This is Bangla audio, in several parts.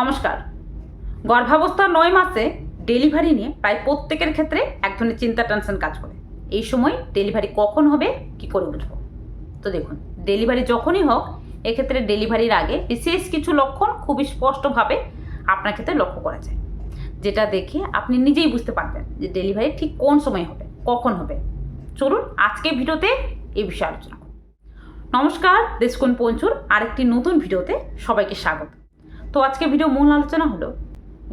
নমস্কার। গর্ভাবস্থার নয় মাসে ডেলিভারি নিয়ে প্রায় প্রত্যেকের ক্ষেত্রে এক ধরনের চিন্তা টেনশন কাজ করে। এই সময় ডেলিভারি কখন হবে, কি করে বুঝব তো দেখুন, ডেলিভারি যখনই হোক, এক্ষেত্রে ডেলিভারির আগে বিশেষ কিছু লক্ষণ খুবই স্পষ্টভাবে আপনার ক্ষেত্রে লক্ষ্য করা যায়। যেটা দেখে আপনি নিজেই বুঝতে পারবেন যে ডেলিভারি ঠিক কোন সময় হবে, কখন হবে। চলুন আজকে ভিডিওতে এই বিষয়ে আলোচনা নমস্কার, দেশকুন পঞ্চুর আরেকটি নতুন ভিডিওতে সবাইকে স্বাগত। তো আজকে ভিডিও মূল আলোচনা হলো,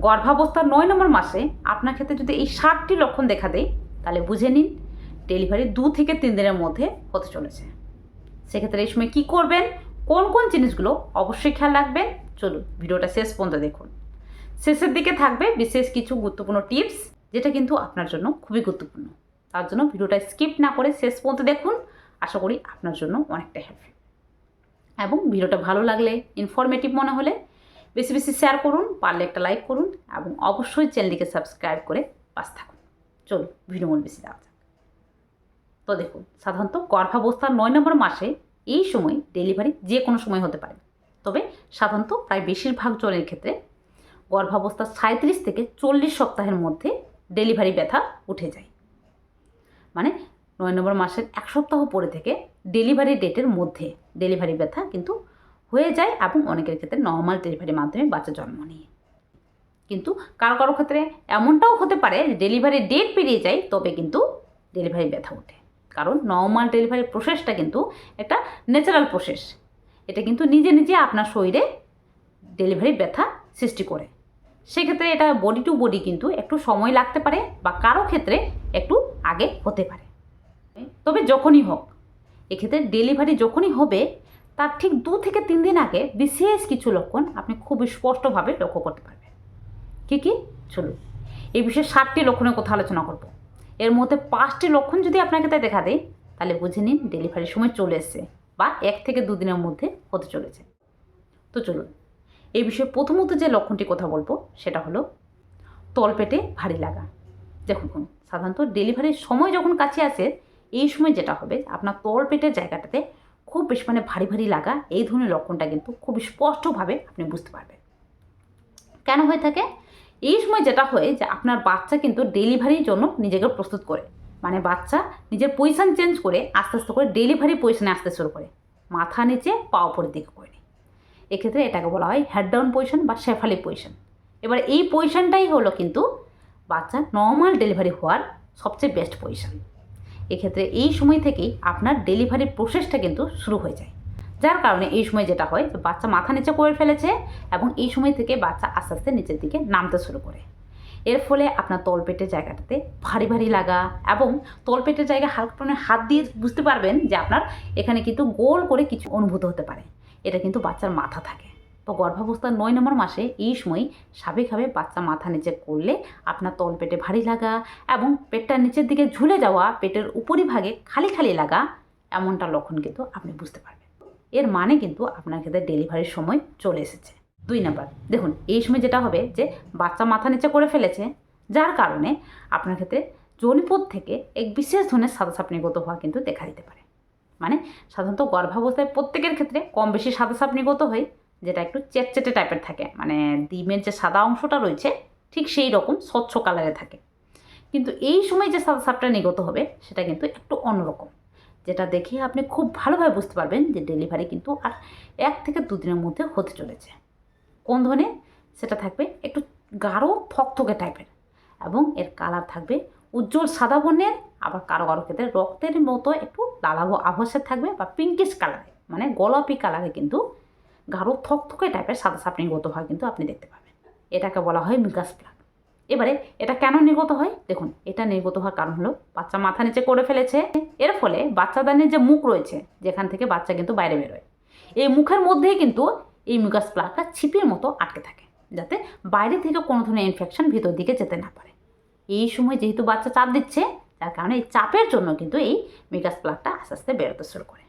গর্ভাবস্থার নয় নম্বর মাসে আপনার ক্ষেত্রে যদি এই ষাটটি লক্ষণ দেখা দেয়, তাহলে বুঝে নিন ডেলিভারি দু থেকে তিন দিনের মধ্যে হতে চলেছে। সেক্ষেত্রে এই সময় কী করবেন, কোন কোন জিনিসগুলো অবশ্যই খেয়াল রাখবেন, চলুন ভিডিওটা শেষ পর্যন্ত দেখুন। শেষের দিকে থাকবে বিশেষ কিছু গুরুত্বপূর্ণ টিপস, যেটা কিন্তু আপনার জন্য খুবই গুরুত্বপূর্ণ। তার জন্য ভিডিওটা স্কিপ না করে শেষ পর্যন্ত দেখুন, আশা করি আপনার জন্য অনেকটা হেল্প এবং ভিডিওটা ভালো লাগলে ইনফরমেটিভ মনে হলে বেশি বেশি শেয়ার করুন, পারলে একটা লাইক করুন এবং অবশ্যই চ্যানেলটিকে সাবস্ক্রাইব করে পাশ থাকুন। চলুন ভিডিও মূল বেশি দেওয়া যাক। তো দেখুন, সাধারণত গর্ভাবস্থার নয় নম্বর মাসে এই সময় ডেলিভারি যে কোনো সময় হতে পারে। তবে সাধারণত প্রায় বেশিরভাগ জনের ক্ষেত্রে গর্ভাবস্থার সাঁত্রিশ থেকে চল্লিশ সপ্তাহের মধ্যে ডেলিভারি ব্যথা উঠে যায়। মানে নয় নম্বর মাসের এক সপ্তাহ পরে থেকে ডেলিভারি ডেটের মধ্যে ডেলিভারি ব্যথা কিন্তু হয়ে যায় এবং অনেকের ক্ষেত্রে নর্মাল ডেলিভারির মাধ্যমে বাচ্চা জন্ম নিয়ে। কিন্তু কারও কারও ক্ষেত্রে এমনটাও হতে পারে ডেলিভারি ডেট পেরিয়ে যায়, তবে কিন্তু ডেলিভারি ব্যথা ওঠে। কারণ নর্মাল ডেলিভারি প্রসেসটা কিন্তু একটা ন্যাচারাল প্রসেস এটা কিন্তু নিজে নিজে আপনার শরীরে ডেলিভারি ব্যথা সৃষ্টি করে। সেক্ষেত্রে এটা বডি টু বডি কিন্তু একটু সময় লাগতে পারে বা কারও ক্ষেত্রে একটু আগে হতে পারে। তবে যখনই হোক, এক্ষেত্রে ডেলিভারি যখনই হবে তার ঠিক দু থেকে তিন দিন আগে বিশেষ কিছু লক্ষণ আপনি খুবই স্পষ্টভাবে লক্ষ্য করতে পারবেন। কী কী? চলুন। এই বিষয়ে ষাটটি লক্ষণের কথা আলোচনা করব। এর মধ্যে পাঁচটি লক্ষণ যদি আপনাকে তাই দেখা দেয় তাহলে বুঝে নিন ডেলিভারির সময় চলে এসছে বা এক থেকে দুদিনের মধ্যে হতে চলেছে। তো চলুন, এই বিষয়ে প্রথমত যে লক্ষণটি কথা বলব, সেটা হলো তলপেটে ভারী লাগা। দেখুন, সাধারণত ডেলিভারির সময় যখন কাছে আসে, এই সময় যেটা হবে, আপনার তলপেটের জায়গাটাতে খুব বেশি মানে ভারী ভারী লাগা। এই ধরনের লক্ষণটা কিন্তু খুব স্পষ্টভাবে আপনি বুঝতে পারবেন। কেন হয়ে থাকে? এই সময় যেটা হয় যে আপনার বাচ্চা কিন্তু ডেলিভারির জন্য নিজেকে প্রস্তুত করে। মানে বাচ্চা নিজের পজিশান চেঞ্জ করে আস্তে আস্তে করে ডেলিভারি পজিশনে আসতে শুরু করে। মাথা নিচে পা উপরের দিকে করে। এক্ষেত্রে এটাকে বলা হয় হেড ডাউন পজিশন বা শেফালি পজিশন এবার এই পজিশনটাই হলো কিন্তু বাচ্চা নর্মাল ডেলিভারি হওয়ার সবচেয়ে বেস্ট পজিশন এক্ষেত্রে এই সময় থেকেই আপনার ডেলিভারি প্রসেসটা কিন্তু শুরু হয়ে যায়। যার কারণে এই সময় যেটা হয়, বাচ্চা মাথা নিচে করে ফেলেছে এবং এই সময় থেকে বাচ্চা আস্তে আস্তে নিচের দিকে নামতে শুরু করে। এর ফলে আপনার তলপেটের জায়গাটাতে ভারী ভারী লাগা এবং তলপেটের জায়গায় হালকা হাত দিয়ে বুঝতে পারবেন যে আপনার এখানে কিন্তু গোল করে কিছু অনুভূত হতে পারে। এটা কিন্তু বাচ্চার মাথা থাকে। তো গর্ভাবস্থার নয় নম্বর মাসে এই সময় স্বাভাবিকভাবে বাচ্চা মাথা নিচে করলে আপনার তল পেটে ভারী লাগা এবং পেটটার নিচের দিকে ঝুলে যাওয়া, পেটের উপরিভাগে খালি খালি লাগা এমনটা লক্ষণ কিন্তু আপনি বুঝতে পারবেন। এর মানে কিন্তু আপনার ক্ষেত্রে ডেলিভারির সময় চলে এসেছে। দুই নাম্বার, দেখুন, এই সময় যেটা হবে যে বাচ্চা মাথা নিচে করে ফেলেছে, যার কারণে আপনার ক্ষেত্রে জনিপথ থেকে এক বিশেষ ধরনের সাদা সাপনিগত হওয়া কিন্তু দেখা দিতে পারে। মানে সাধারণত গর্ভাবস্থায় প্রত্যেকের ক্ষেত্রে কম বেশি সাদা সাপ নির্গত হয় যেটা একটু চেটচেটে টাইপের থাকে। মানে ডিমের যে সাদা অংশটা রয়েছে, ঠিক সেই রকম স্বচ্ছ কালারে থাকে। কিন্তু এই সময় যে সাদা সাপটা নিগত হবে, সেটা কিন্তু একটু অন্যরকম। যেটা দেখে আপনি খুব ভালোভাবে বুঝতে পারবেন যে ডেলিভারি কিন্তু আর এক থেকে দুদিনের মধ্যে হতে চলেছে। কোন ধরনের? সেটা থাকবে একটু গাঢ়, থকথকে টাইপের এবং এর কালার থাকবে উজ্জ্বল সাদা বর্ণের, আবার কারও কারও ক্ষেত্রে রক্তের মতো একটু লালাভো আভাসের থাকবে বা পিঙ্কিশ কালারে মানে গোলাপি কালারে কিন্তু গাঢ় থকথকে টাইপের সাদা সাপ নির্গত হয় কিন্তু আপনি দেখতে পাবেন। এটাকে বলা হয় মিগাস প্লাগ এবারে এটা কেন নির্গত হয়? দেখুন, এটা নির্গত হওয়ার কারণ হলো বাচ্চা মাথা নিচে করে ফেলেছে। এর ফলে বাচ্চাদানের যে মুখ রয়েছে, যেখান থেকে বাচ্চা কিন্তু বাইরে বেরোয়, এই মুখের মধ্যেই কিন্তু এই মিগাস প্লাগটা ছিপির মতো আটকে থাকে, যাতে বাইরে থেকে কোনো ধরনের ইনফেকশন ভিতর দিকে যেতে না পারে। এই সময় যেহেতু বাচ্চা চাপ দিচ্ছে, তার কারণে এই চাপের জন্য কিন্তু এই মিকাস প্লাগটা আস্তে আস্তে বেরোতে শুরু করে।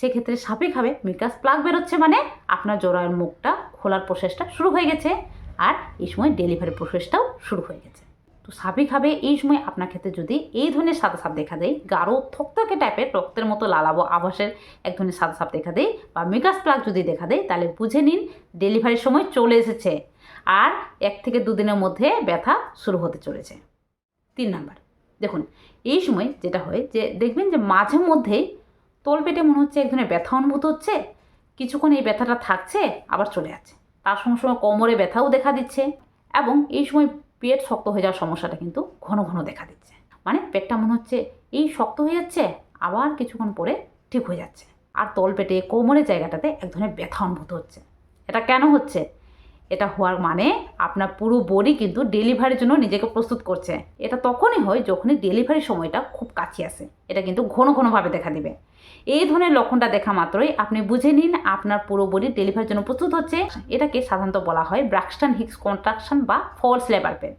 সেক্ষেত্রে স্বাভাবিকভাবে মিকাস প্লাগ বেরোচ্ছে মানে আপনার জোড়ার মুখটা খোলার প্রসেসটা শুরু হয়ে গেছে আর এই সময় ডেলিভারি প্রসেসটাও শুরু হয়ে গেছে। তো স্বাভাবিকভাবে এই সময় আপনার ক্ষেত্রে যদি এই ধরনের সাদা সাপ দেখা দেয়, গাঢ় থকথকে টাইপের রক্তের মতো লালাবো আভাসের এক ধরনের সাদা সাপ দেখা দেয় বা মিকাস প্লাগ যদি দেখা দেয়, তাহলে বুঝে নিন ডেলিভারির সময় চলে এসেছে আর এক থেকে দুদিনের মধ্যে ব্যথা শুরু হতে চলেছে। তিন নাম্বার, দেখুন, এই সময় যেটা হয় যে দেখবেন যে মাঝে মধ্যেই তলপেটে মনে হচ্ছে এক ধরনের ব্যথা অনুভূত হচ্ছে। কিছুক্ষণ এই ব্যথাটা থাকছে, আবার চলে যাচ্ছে। তার সঙ্গে সঙ্গে কোমরে ব্যথাও দেখা দিচ্ছে এবং এই সময় পেট শক্ত হয়ে যাওয়ার সমস্যাটা কিন্তু ঘন ঘন দেখা দিচ্ছে। মানে পেটটা মনে হচ্ছে এই শক্ত হয়ে যাচ্ছে, আবার কিছুক্ষণ পরে ঠিক হয়ে যাচ্ছে। আর তলপেটে কোমরের জায়গাটাতে এক ধরনের ব্যথা অনুভূত হচ্ছে। এটা কেন হচ্ছে? এটা হওয়ার মানে আপনার পুরো বডি কিন্তু ডেলিভারির জন্য নিজেকে প্রস্তুত করছে। এটা তখনই হয় যখনই ডেলিভারির সময়টা খুব কাছে আসে। এটা কিন্তু ঘন ঘনভাবে দেখা দিবে। এই ধরনের লক্ষণটা দেখা মাত্রই আপনি বুঝে নিন আপনার পুরো বডি ডেলিভারির জন্য প্রস্তুত হচ্ছে। এটাকে সাধারণত বলা হয় ব্রাক্সটান হিক্স কন্ট্রাকশন বা ফলস লেবার পেন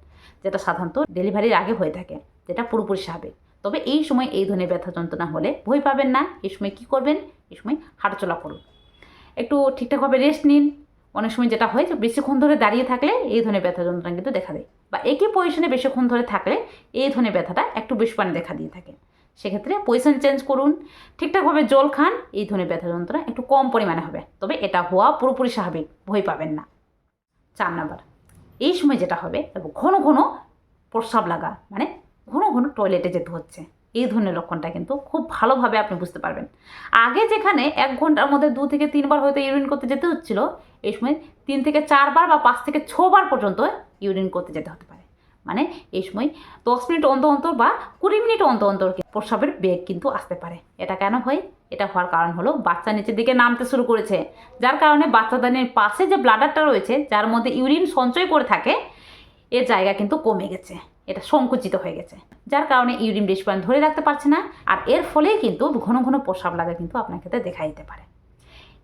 যেটা সাধারণত ডেলিভারির আগে হয়ে থাকে, যেটা পুরোপুরি স্বাভাবিক। তবে এই সময় এই ধরনের ব্যথা যন্ত্রণা হলে ভয় পাবেন না। এই সময় কী করবেন? এই সময় হাঁটাচলা করুন। একটু ঠিকঠাকভাবে রেস্ট নিন। অনেক সময় যেটা হয় যে বেশিক্ষণ ধরে দাঁড়িয়ে থাকলে এই ধরনের ব্যথা যন্ত্রণা কিন্তু দেখা দেয়। বা একই পজিশনে বেশিক্ষণ ধরে থাকলে এই ধরনের ব্যথাটা একটু বেশি পানি দেখা দিয়ে থাকে। সেক্ষেত্রে পজিশন চেঞ্জ করুন, ঠিকঠাকভাবে জল খান, এই ধরনের ব্যথা যন্ত্রণা একটু কম পরিমাণে হবে। তবে এটা হওয়া পুরোপুরি স্বাভাবিক, ভয় পাবেন না। চার নাম্বার, এই সময় যেটা হবে ঘন ঘন প্রস্রাব লাগা মানে ঘন ঘন টয়লেটে যেতে হচ্ছে। এই ধরনের লক্ষণটা কিন্তু খুব ভালোভাবে আপনি বুঝতে পারবেন। আগে যেখানে এক ঘণ্টার মধ্যে দু থেকে তিনবার হয়তো ইউরিন করতে যেতে হচ্ছিল, এই সময় তিন থেকে চারবার বা পাঁচ থেকে ছবার পর্যন্ত ইউরিন করতে যেতে হতে পারে। মানে এই সময় দশ মিনিট অন্তর অন্তর বা কুড়ি মিনিট অন্তর অন্তর প্রস্রাবের বেগ কিন্তু আসতে পারে। এটা কেন হয়? এটা হওয়ার কারণ হলো বাচ্চা নিচের দিকে নামতে শুরু করেছে। যার কারণে বাচ্চাদানের পাশে যে ব্লাডারটা রয়েছে, যার মধ্যে ইউরিন সঞ্চয় করে থাকে, এর জায়গা কিন্তু কমে গেছে। এটা সংকুচিত হয়ে গেছে। যার কারণে ইউরিন পরিমাণ ধরে রাখতে পারছে না, আর এর ফলেই কিন্তু ঘন ঘন প্রসাব লাগা কিন্তু আপনার ক্ষেত্রে দেখা দিতে পারে।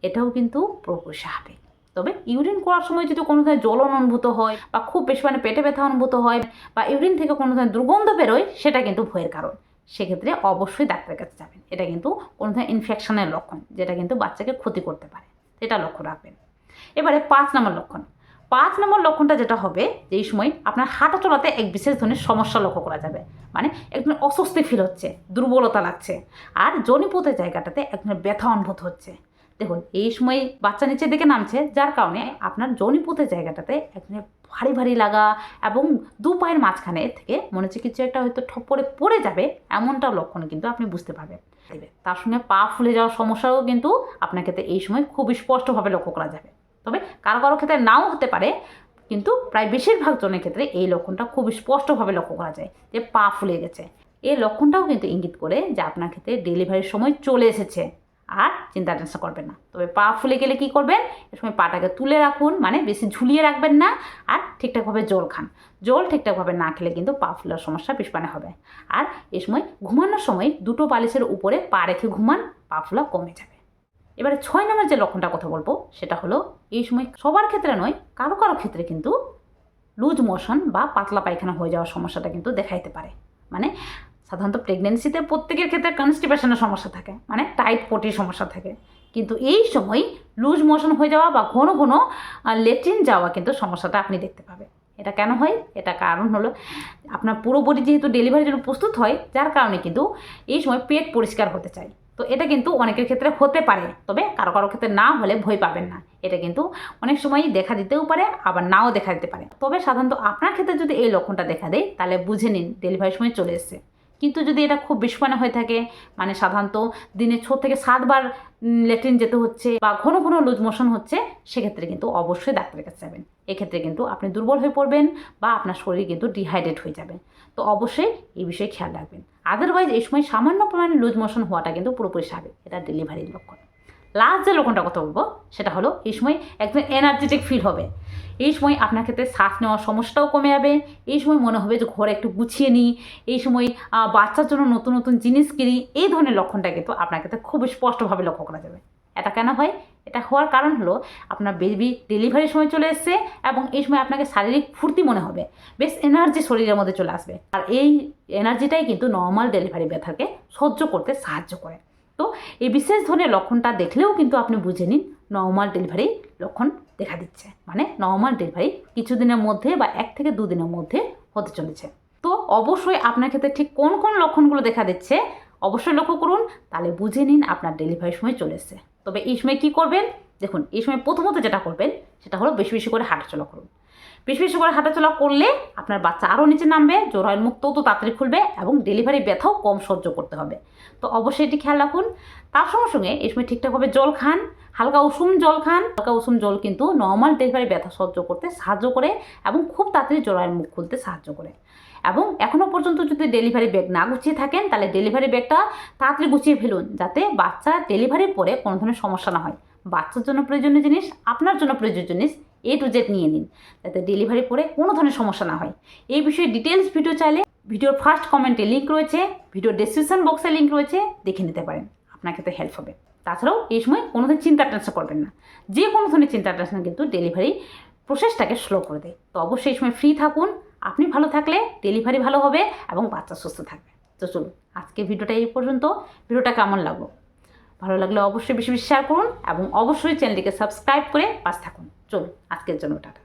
এটাও কিন্তু পুরোপুরি স্বাভাবিক তবে ইউরিন করার সময় যদি কোনো ধরনের জ্বলন অনুভূত হয় বা খুব বেশি মানে পেটে ব্যথা অনুভূত হয় বা ইউরিন থেকে কোনো ধরনের দুর্গন্ধ বেরোয়, সেটা কিন্তু ভয়ের কারণ। সেক্ষেত্রে অবশ্যই ডাক্তারের কাছে যাবেন। এটা কিন্তু কোনো ধরনের ইনফেকশনের লক্ষণ, যেটা কিন্তু বাচ্চাকে ক্ষতি করতে পারে। এটা লক্ষ্য রাখবেন। এবারে পাঁচ নম্বর লক্ষণ। পাঁচ নম্বর লক্ষণটা যেটা হবে যে এই সময় আপনার হাঁটা চলাতে এক বিশেষ ধরনের সমস্যা লক্ষ্য করা যাবে। মানে এক ধরনের অস্বস্তি ফিল হচ্ছে, দুর্বলতা লাগছে। আর জনিপথের জায়গাটাতে এক ব্যথা অনুভূত হচ্ছে। দেখুন, এই সময় বাচ্চা নিচের দিকে নামছে, যার কারণে আপনার জনিপুতের জায়গাটাতে এক ধরনের ভারী ভারী লাগা এবং দু পায়ের মাঝখানে থেকে মনে হচ্ছে কিছু একটা হয়তো ঠপরে পড়ে যাবে এমনটা লক্ষণ কিন্তু আপনি বুঝতে পারবেন। তার সঙ্গে পা ফুলে যাওয়ার সমস্যাও কিন্তু আপনার ক্ষেত্রে এই সময় খুব স্পষ্টভাবে লক্ষ্য করা যাবে। তবে কারও কারও ক্ষেত্রে নাও হতে পারে, কিন্তু প্রায় বেশিরভাগ জনের ক্ষেত্রে এই লক্ষণটা খুব স্পষ্টভাবে লক্ষ্য করা যায়, যে পা ফুলে গেছে। এই লক্ষণটাও কিন্তু ইঙ্গিত করে যে আপনার ক্ষেত্রে ডেলিভারির সময় চলে এসেছে, আর চিন্তা টেনশন করবেন না। তবে পা ফুলে গেলে কি করবেন? এ সময় পাটাকে তুলে রাখুন মানে বেশি ঝুলিয়ে রাখবেন না, আর ঠিকঠাকভাবে জল খান। জল ঠিকঠাকভাবে না খেলে কিন্তু পা ফুলার সমস্যা পিছপানে হবে। আর এ সময় ঘুমানোর সময় দুটো বালিশের উপরে পা রেখে ঘুমান, পা ফুলা কমে যাবে। এবারে ছয় নম্বর যে লক্ষণটা কথা বলব, সেটা হলো এই সময় সবার ক্ষেত্রে নয়, কারও কারও ক্ষেত্রে কিন্তু লুজ মোশন বা পাতলা পায়খানা হয়ে যাওয়ার সমস্যাটা কিন্তু দেখা দিতে পারে। মানে সাধারণত প্রেগনেন্সিতে প্রত্যেকের ক্ষেত্রে কনস্টিপেশনের সমস্যা থাকে মানে টাইট পটির সমস্যা থাকে। কিন্তু এই সময় লুজ মোশন হয়ে যাওয়া বা ঘন ঘন লেট্রিন যাওয়া কিন্তু সমস্যাটা আপনি দেখতে পাবেন। এটা কেন হয়? এটা কারণ হলো আপনার পুরো বডি যেহেতু ডেলিভারির জন্য প্রস্তুত হয়, যার কারণে কিন্তু এই সময় পেট পরিষ্কার হতে চায়। তো এটা কিন্তু অনেকের ক্ষেত্রে হতে পারে, তবে কারও কারও ক্ষেত্রে না হলে ভয় পাবেন না। এটা কিন্তু অনেক সময়ই দেখা দিতেও পারে, আবার নাও দেখা দিতে পারে। তবে সাধারণত আপনার ক্ষেত্রে যদি এই লক্ষণটা দেখা দেয়, তাহলে বুঝে নিন ডেলিভারির সময় চলে এসছে। কিন্তু যদি এটা খুব বিস্ফানে হয়ে থাকে মানে সাধারণত দিনে ছ থেকে সাতবার ল্যাট্রিন যেতে হচ্ছে বা ঘন ঘন লুজ মোশন হচ্ছে, সেক্ষেত্রে কিন্তু অবশ্যই ডাক্তারের কাছে যাবেন। এক্ষেত্রে কিন্তু আপনি দুর্বল হয়ে পড়বেন বা আপনার শরীর কিন্তু ডিহাইড্রেট হয়ে যাবে। তো অবশ্যই এই বিষয়ে খেয়াল রাখবেন। আদারওয়াইজ এই সময় সামান্য পরিমাণে লুজ মোশন হওয়াটা কিন্তু পুরোপুরি স্বাভাবিক। এটা ডেলিভারির লক্ষণ। লাস্ট যে লক্ষণটা কথা বলব, সেটা হলো এই সময় একদম এনার্জেটিক ফিল হবে। এই সময় আপনার ক্ষেত্রে শ্বাস নেওয়ার সমস্যাটাও কমে যাবে। এই সময় মনে হবে যে ঘরে একটু গুছিয়ে নিই। এই সময় বাচ্চার জন্য নতুন নতুন জিনিস কিনি। এই ধরনের লক্ষণটা কিন্তু আপনার ক্ষেত্রে খুব স্পষ্টভাবে লক্ষ্য করা যাবে। এটা কেন হয়? এটা হওয়ার কারণ হলো আপনার বেবি ডেলিভারির সময় চলে এসছে এবং এই সময় আপনাকে শারীরিক ফুর্তি মনে হবে। বেশ এনার্জি শরীরের মধ্যে চলে আসবে। আর এই এনার্জিটাই কিন্তু নর্মাল ডেলিভারি ব্যথাকে সহ্য করতে সাহায্য করে। তো এই বিশেষ ধরনের লক্ষণটা দেখলেও কিন্তু আপনি বুঝে নিন নর্মাল ডেলিভারি লক্ষণ দেখা দিচ্ছে। মানে নর্মাল ডেলিভারি কিছুদিনের মধ্যে বা এক থেকে দুদিনের মধ্যে হতে চলেছে। তো অবশ্যই আপনার ক্ষেত্রে ঠিক কোন কোন লক্ষণগুলো দেখা দিচ্ছে অবশ্যই লক্ষ্য করুন, তাহলে বুঝে নিন আপনার ডেলিভারির সময় চলে এসছে। তবে এই সময় কী করবেন? দেখুন, এই সময় প্রথমত যেটা করবেন, সেটা হলো বেশি বেশি করে হাঁটাচলা করুন। বেশি বেশি করে হাঁটাচলা করলে আপনার বাচ্চা আরও নিচে নামবে জোড়ায় মুখ তত তাড়াতাড়ি খুলবে এবং ডেলিভারি ব্যথাও কম সহ্য করতে হবে। তো অবশ্যই এটি খেয়াল রাখুন। তার সঙ্গে সঙ্গে এই সময় ঠিকঠাকভাবে জল খান, হালকা উষুম জল খান। হালকা উষুম জল কিন্তু নর্মাল ডেলিভারি ব্যথা সহ্য করতে সাহায্য করে এবং খুব তাড়াতাড়ি জোড়ায়ের মুখ খুলতে সাহায্য করে। এবং এখনও পর্যন্ত যদি ডেলিভারি ব্যাগ না গুছিয়ে থাকেন, তাহলে ডেলিভারি ব্যাগটা তাড়াতাড়ি গুছিয়ে ফেলুন যাতে বাচ্চা ডেলিভারির পরে কোনো ধরনের সমস্যা না হয়। বাচ্চার জন্য প্রয়োজনীয় জিনিস, আপনার জন্য প্রয়োজনীয় জিনিস এ টু জেড নিয়ে নিন। যাতে ডেলিভারি পরে কোনো ধরনের সমস্যা না হয়। এই বিষয়ে ডিটেলস ভিডিও চাইলে ভিডিওর ফার্স্ট কমেন্টে লিঙ্ক রয়েছে ভিডিওর ডেসক্রিপশন বক্সে লিঙ্ক রয়েছে, দেখে নিতে পারেন। আপনাকে তো হেল্প হবে। তাছাড়াও এই সময় কোনো ধরনের চিন্তা টেনশন করবেন না। যে কোনো ধরনের চিন্তা টেনশন কিন্তু ডেলিভারি প্রসেসটাকে স্লো করে দেয়। তো অবশ্যই এই সময় ফ্রি থাকুন। আপনি ভালো থাকলে ডেলিভারি ভালো হবে এবং বাচ্চা সুস্থ থাকবে। তো চলুন আজকে ভিডিওটা এই পর্যন্ত। ভিডিওটা কেমন লাগল? ভালো লাগলে অবশ্যই বেশি বেশি শেয়ার করুন এবং অবশ্যই চ্যানেলটিকে সাবস্ক্রাইব করে পাশ থাকুন। চলুন, আজকের জন্য টাটা।